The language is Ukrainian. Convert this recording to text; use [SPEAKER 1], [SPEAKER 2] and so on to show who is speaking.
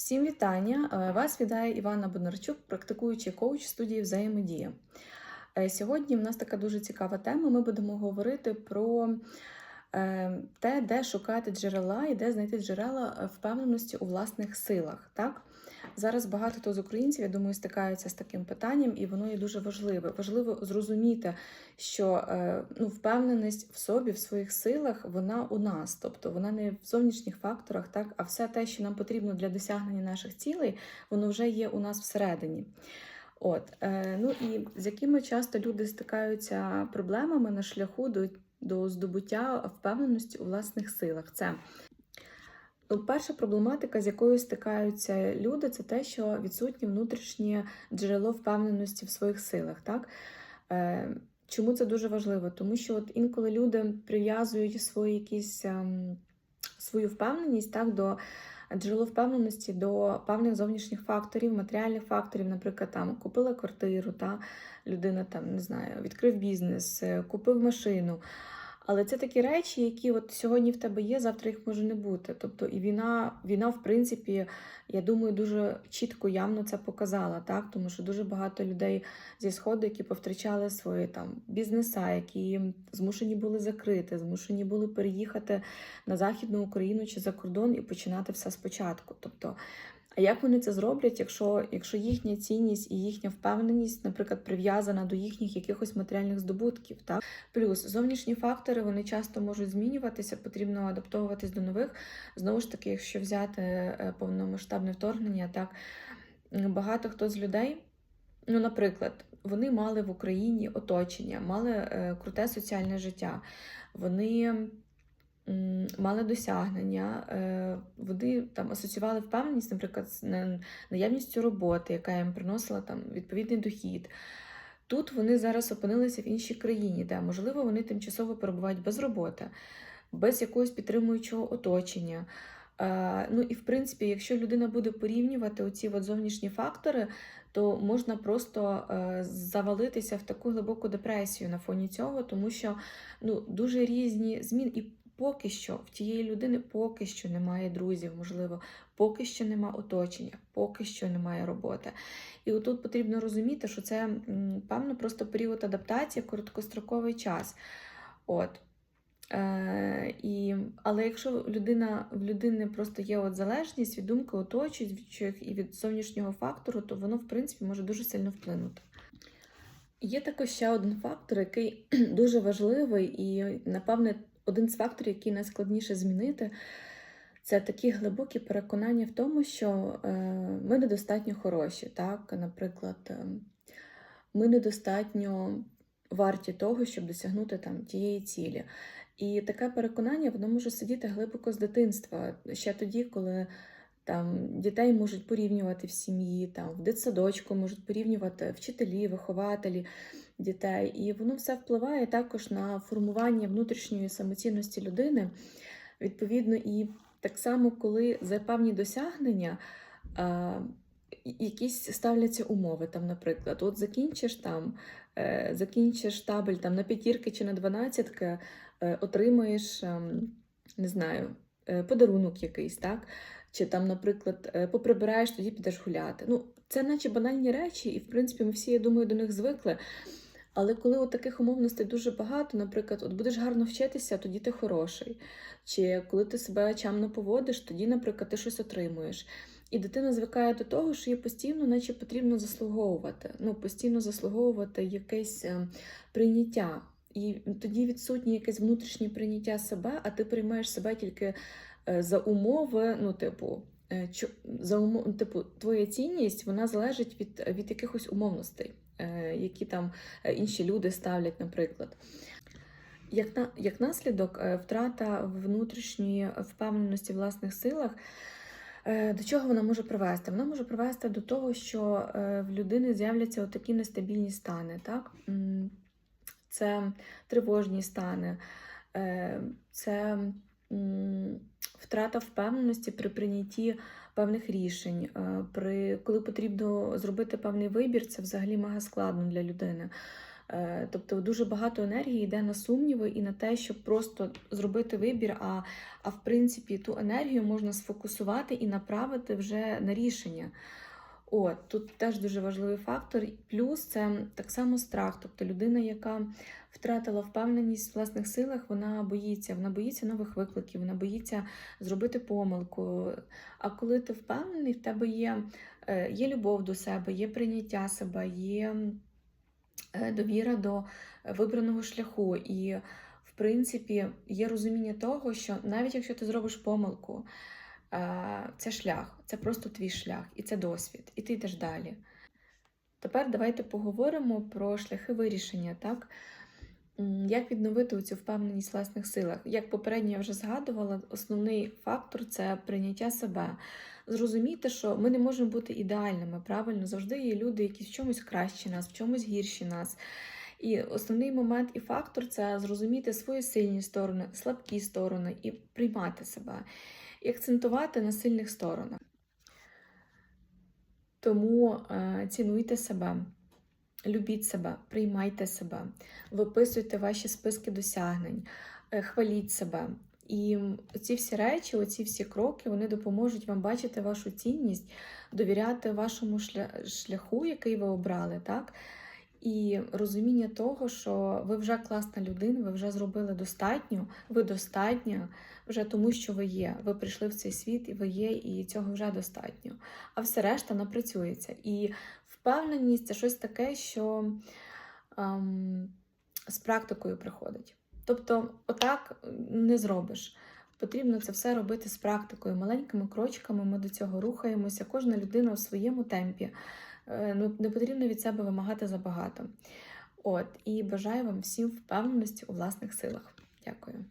[SPEAKER 1] Всім вітання! Е, Вас вітає Івана Бондарчук, практикуючий коуч студії взаємодія. Е, Сьогодні в нас така дуже цікава тема. Ми будемо говорити про те, де шукати джерела і де знайти джерела е, впевненості у власних силах. Так? Зараз багато хто з українців, я думаю, стикаються з таким питанням, і воно є дуже важливе. Важливо зрозуміти, що е, ну, впевненість в собі, в своїх силах, вона у нас, тобто вона не в зовнішніх факторах, так, а все те, що нам потрібно для досягнення наших цілей, воно вже є у нас всередині. От, е, ну і з якими часто люди стикаються проблемами на шляху до, до здобуття впевненості у власних силах. Це Ну, Перша проблематика, з якою стикаються люди, це те, що відсутнє внутрішнє джерело впевненості в своїх силах. Так? Е, Чому це дуже важливо? Тому що от інколи люди прив'язують свої якісь, ем, свою впевненість так, до джерело впевненості до певних зовнішніх факторів, матеріальних факторів, наприклад, там купила квартиру, та людина там не знаю, відкрив бізнес, е, купив машину. Але це такі речі, які от сьогодні в тебе є, завтра їх може не бути. Тобто, і війна, війна, в принципі, я думаю, дуже чітко, явно це показала, так? Тому що дуже багато людей зі сходу, які повтрачали свої там бізнеса, які змушені були закрити, змушені були переїхати на Західну Україну чи за кордон і починати все спочатку. Тобто, а як вони це зроблять, якщо, якщо їхня цінність і їхня впевненість, наприклад, прив'язана до їхніх якихось матеріальних здобутків? Так? Плюс зовнішні фактори вони часто можуть змінюватися, потрібно адаптовуватись до нових. Знову ж таки, якщо взяти е, повномасштабне вторгнення, так багато хто з людей, ну, наприклад, вони мали в Україні оточення, мали е, круте соціальне життя, вони мали досягнення, е, вони там асоціювали впевненість, наприклад, з наявністю роботи, яка їм приносила там відповідний дохід. Тут вони зараз опинилися в іншій країні, де, можливо, вони тимчасово перебувають без роботи, без якогось підтримуючого оточення. Е, Ну і в принципі, якщо людина буде порівнювати оці от зовнішні фактори, то можна просто е, завалитися в таку глибоку депресію на фоні цього, тому що ну, дуже різні зміни. І поки що в тієї людини поки що немає друзів, можливо, поки що немає оточення, поки що немає роботи. І отут потрібно розуміти, що це певно просто період адаптації, короткостроковий час. От. Е, і, але якщо людина, в людини просто є от залежність від думки оточуючих і від зовнішнього фактору, то воно, в принципі, може дуже сильно вплинути. Є також ще один фактор, який дуже важливий, і, напевне, один з факторів, який найскладніше змінити, це такі глибокі переконання в тому, що е, ми недостатньо хороші. Так? Наприклад, е, ми недостатньо варті того, щоб досягнути там тієї цілі. І таке переконання воно може сидіти глибоко з дитинства, ще тоді, коли там дітей можуть порівнювати в сім'ї, там в дитсадочку можуть порівнювати вчителі, вихователі дітей. І воно все впливає також на формування внутрішньої самоцінності людини. Відповідно, і так само, коли за певні досягнення. Якісь ставляться умови, там, наприклад, от закінчиш там, е, закінчиш табель там на п'ятірки чи на дванадцятки, е, отримаєш, ем, не знаю, е, подарунок якийсь, так? Чи там, наприклад, поприбираєш, тоді підеш гуляти. Ну, це наче банальні речі, і в принципі ми всі, я думаю, до них звикли. Але коли от таких умовностей дуже багато, наприклад, от будеш гарно вчитися, тоді ти хороший. Чи коли ти себе чамно поводиш, тоді, наприклад, ти щось отримуєш. І дитина звикає до того, що їй постійно, наче потрібно заслуговувати. Ну, постійно заслуговувати якесь е, прийняття. І тоді відсутнє якесь внутрішнє прийняття себе, а ти приймаєш себе тільки е, за умови, ну, типу, е, за умов, типу, твоя цінність вона залежить від, від якихось умовностей, які там е, інші люди ставлять, наприклад. Як, на, як наслідок, е, втрата внутрішньої впевненості в власних силах. Е, До чого вона може привести? Вона може привести до того, що е, в людини з'являться такі нестабільні стани. Так? Це тривожні стани, е, це втрата впевненості при прийнятті певних рішень. Е, При, коли потрібно зробити певний вибір, це взагалі мега складно для людини. Е, Тобто дуже багато енергії йде на сумніви і на те, щоб просто зробити вибір. А, а в принципі, ту енергію можна сфокусувати і направити вже на рішення. От, тут теж дуже важливий фактор. Плюс це так само страх. Тобто людина, яка втратила впевненість в власних силах, вона боїться, вона боїться нових викликів, вона боїться зробити помилку. А коли ти впевнений, в тебе є, е, є любов до себе, є прийняття себе, є е, довіра до вибраного шляху. І, в принципі, є розуміння того, що навіть якщо ти зробиш помилку, це шлях, це просто твій шлях, і це досвід, і ти йдеш далі. Тепер давайте поговоримо про шляхи вирішення, так? Як відновити цю впевненість в власних силах? Як попередньо я вже згадувала, основний фактор це прийняття себе. Зрозуміти, що ми не можемо бути ідеальними, правильно? Завжди є люди, які в чомусь кращі нас, в чомусь гірші нас. І основний момент і фактор це зрозуміти свої сильні сторони, слабкі сторони і приймати себе, і акцентувати на сильних сторонах. Тому е, цінуйте себе, любіть себе, приймайте себе, виписуйте ваші списки досягнень, е, хваліть себе. І ці всі речі, оці всі кроки, вони допоможуть вам бачити вашу цінність, довіряти вашому шля- шляху, який ви обрали, так? І розуміння того, що ви вже класна людина, ви вже зробили достатньо, ви достатньо вже тому, що ви є. Ви прийшли в цей світ, і ви є, і цього вже достатньо. А все решта напрацюється. І впевненість це щось таке, що ем, з практикою приходить. Тобто, отак не зробиш. Потрібно це все робити з практикою, маленькими крочками. Ми до цього рухаємося. Кожна людина у своєму темпі. Е, Ну, не потрібно від себе вимагати забагато. От, і бажаю вам всім впевненості у власних силах. Дякую.